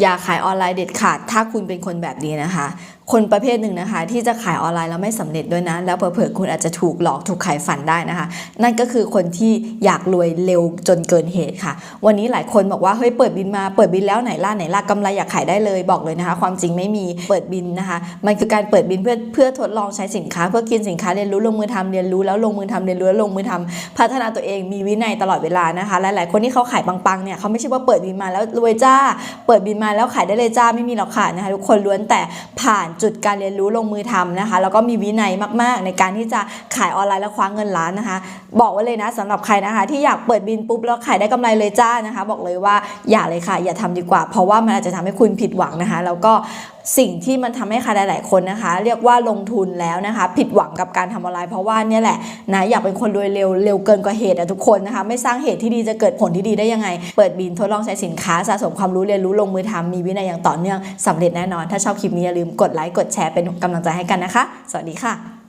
อย่าขายออนไลน์เด็ดขาด ถ้าคุณเป็นคนแบบนี้นะคะ คนประเภทหนึ่งนะคะ ที่จะขายออนไลน์แล้วไม่สำเร็จด้วยนะ แล้วเผลอๆคุณอาจจะถูกหลอกถูกขายฝันได้นะคะ นั่นก็คือคนที่อยากรวยเร็วจนเกินเหตุค่ะ วันนี้หลายคนบอกว่าเฮ้ยเปิดบินมาเปิดบินแล้วไหนล่ะไหนล่ะกำไรอยากขายได้เลยบอกเลยนะคะ ความจริงไม่มีเปิดบินนะคะ มันคือการเปิดบินเพื่อเพื่อทดลองใช้สินค้า เพื่อกินสินค้าเรียนรู้ลงมือทำเรียนรู้แล้วลงมือทำเรียนรู้แล้วลงมือทำพัฒนาตัวเองมีวินัยตลอดเวลานะคะหลายๆคนที่เขาขายปังๆเนี่ยเขาไม่ใช่ว่าเปิดบินมาแล้วรวยจ้าเปิดบินมาแล้วขายได้เลยจ้าไม่มีหรอกค่ะนะคะทุกคนล้วนแต่ผ่านจุดการเรียนรู้ลงมือทำนะคะ แล้วก็มีวินัยมากๆ ในการที่จะขายออนไลน์และคว้าเงินล้านนะคะ บอกไว้เลยนะสำหรับใครนะคะ ที่อยากเปิดบินปุ๊บแล้วขายได้กำไรเลยจ้านะคะ บอกเลยว่าอย่าเลยค่ะ อย่าทำดีกว่า เพราะว่ามันอาจจะทำให้คุณผิดหวังนะคะ แล้วก็ สิ่งที่มันทำให้ใครหลาย ๆ คนนะคะ เรียกว่าลงทุนแล้วนะคะ ผิดหวังกับการทำออนไลน์เพราะว่าเนี่ยแหละนะอยากเป็นคนรวยเร็วเร็วเกินกว่าเหตุอะทุกคนนะคะ ไม่สร้างเหตุที่ดีจะเกิดผลที่ดีได้ยังไง เปิดบินทดลองใช้สินค้าสะสมความรู้เรียนรู้ลงมือทำมีวินัยอย่างต่อเนื่องสำเร็จแน่นอน ถ้าชอบคลิปนี้อย่าลืมกดไลค์กดแชร์เป็นกำลังใจให้กันนะคะ สวัสดีค่ะ